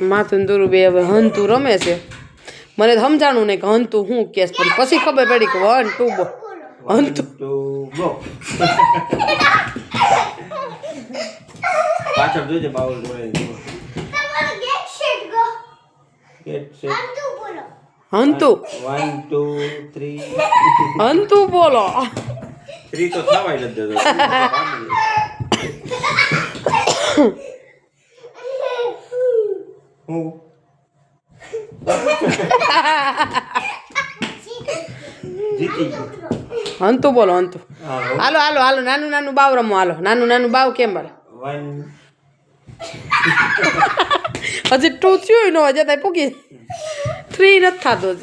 માથું દુરું બે હવે હંતુ રમે છે મને તો સમજાણું નહીં કે હંતુ હું કેસ પણ પછી ખબર પડી કે વન ટુ બો હંતુ હંતુ પાછળ જોજે બાઉલ જોડે તમારો get set go. Get set આમ તું બોલો. વન ટુ થ્રી હંતુ બોલો થ્રી તો થવાય નથી હું? જીતી ગયો બોલો અંતુ. હાલો. હાલો હાલો નાનું નાનું બાવ રમો હાલો. નાનું નાનું બાવ કેમ બોલે? હજી ટુ થયું નો હજે તાઈ પૂકી થ્રી નથી થતો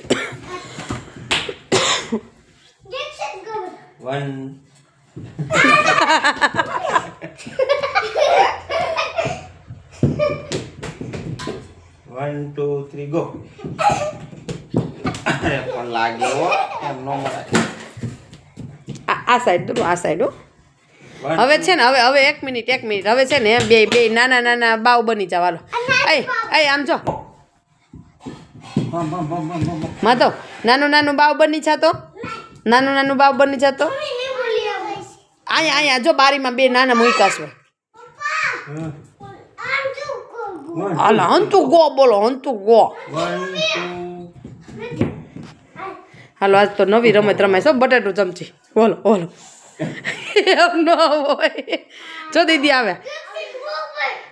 વન ટુ થ્રી ગો અરે પણ લાગ્યો એમ નો આ આ સાઈડ તો આ સાઈડ હો. હવે છે ને હવે હવે એક મિનિટ એક મિનિટ. હવે છે ને બે બે નાના નાના બાવ બની જાવ હાલો. એ અય આમ જો. માધવ નાનું નાનું બાવ બની જાતો નાનું નાનું બાવ બની જાતો. અહીંયા અહીંયા જો બારીમાં બે નાના મૂક્યા છે. હાલો હંતુ ગો બોલો હંતુ ગો હાલો આજ તો નવી રમત રમાય છો બટેટું ચમચી. બોલો બોલો. એમ ન હોય. જો દીદી આવે.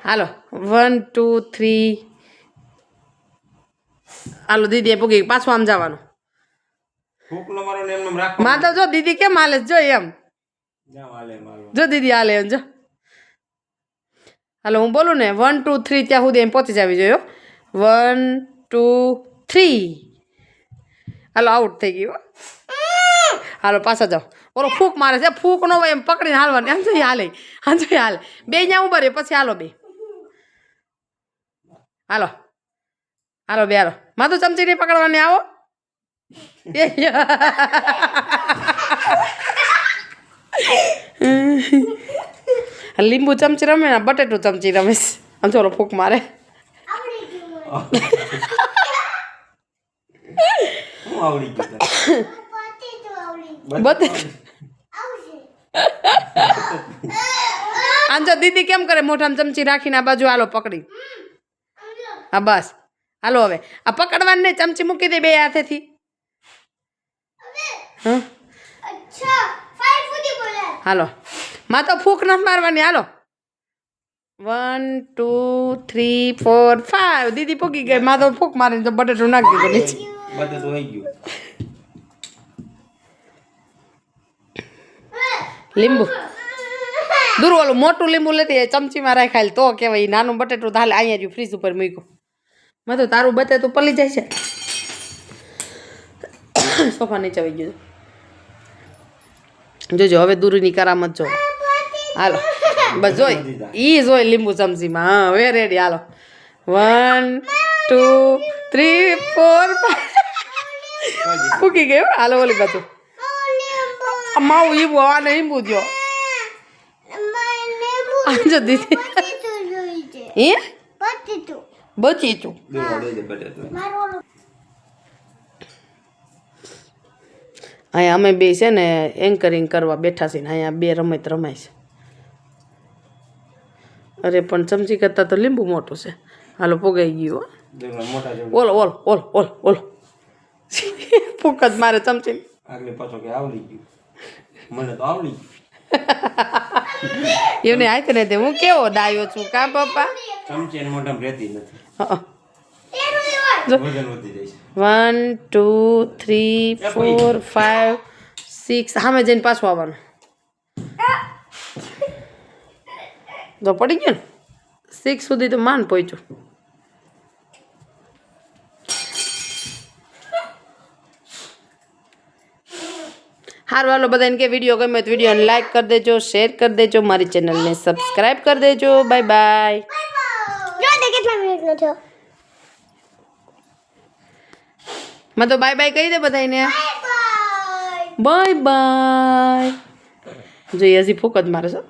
હાલો વન ટુ થ્રી હાલો એ પૂગી પાછું આમ જવાનું. માતા જો દીદી કેમ હાલે? જો એમ. જો દીદી હાલે એમ જો. હાલો, હું બોલું ને? વન ટુ થ્રી ત્યાં સુધી એમ પહોંચી જવી જોઈએ વન ટુ થ્રી હાલો આઉટ થઈ ગયું. હાલો, પાછા જાઓ. ઓલો ફૂક મારે છે. ફૂક ન એમ પકડીને હાલવાની. આમ જોઈએ હાલે. આમ જોઈએ હાલે. બે ત્યાં ઊભા રહે, પછી હાલો બે. હાલો. હાલો, બે, હાલો. માથું ચમચી નહીં પકડવાની, આવો. લીંબુ ચમચી રમે ને બટેટું ચમચી રમીશ આમ ચોલો ફૂક મારે. આમ જો દીદી કેમ કરે મોઢામાં ચમચી રાખીને આ બાજુ હાલો પકડી. હા બસ. હાલો હવે. આ પકડવાની ચમચી મૂકી દે બે હાથેથી. હાલો. માં તો ફૂંક નથી મારવાની. હાલો. One two three four five દીદી પૂકી ગઈ. માં તો ફૂંક મારીને તો બટેટું નાખી દીધું. નીચે. બધે થઈ ગયું. લીંબુ. દૂર ઓલું મોટું લીંબુ લેતી એ ચમચીમાં રાખાયેલ તો કહેવાય. નાનું બટેટું તો હાલે અહીંયા જ ફ્રીજ ઉપર મૂક્યું. મેં તો તારું બટેટું પલી જાય છે. સોફા નીચે આવી ગયું જોજો હવે દૂરની કરામત જો. હાલો. બસ જોઈ. ઈ જોઈ લીંબુ ચમચીમાં હા હવે રેડી હાલો. વન ટુ થ્રી ફોર ફૂકી ગયું હાલો ઓલી આ માવું ઈબુ આને ઈંબુ જો આજો દીદી. હે બચી તું અહીંયા અમે બે છે ને એન્કરિંગ કરવા બેઠા છીએ ને. અહીંયા બે રમત રમાય છે. અરે પણ ચમચી કરતાં તો લીંબુ મોટું છે. હાલો પોગાઈ ગયું હો. ઓલો ઓલો ઓલો ઓલો ઓલ. ફૂક જ મારે ચમચી. આગળ પાછો કે આવડી ગયું. મને તો આવડી ગયું. એમને હાથ ને તે હું કેવો ડાયો છું કા પપ્પા? ચમચી એને મોઢામાં રહેતી નથી. One two three four five six. સામે જઈને પાછું આવવાનું. તો પડી ગયું ને? સિક્સ સુધી તો માન પહોંચ્યું વાલો બધા બધાને કે વીડિયો ગમે તો વિડીયોને લાઈક કરી દેજો શેર કરી દેજો મારી ચેનલને સબસ્ક્રાઈબ કરી દેજો. બાય બાય મેં તો બાય બાય કહી દે બધાને બાય બાય બાય જોઈએ હજી ફૂક મારે છે.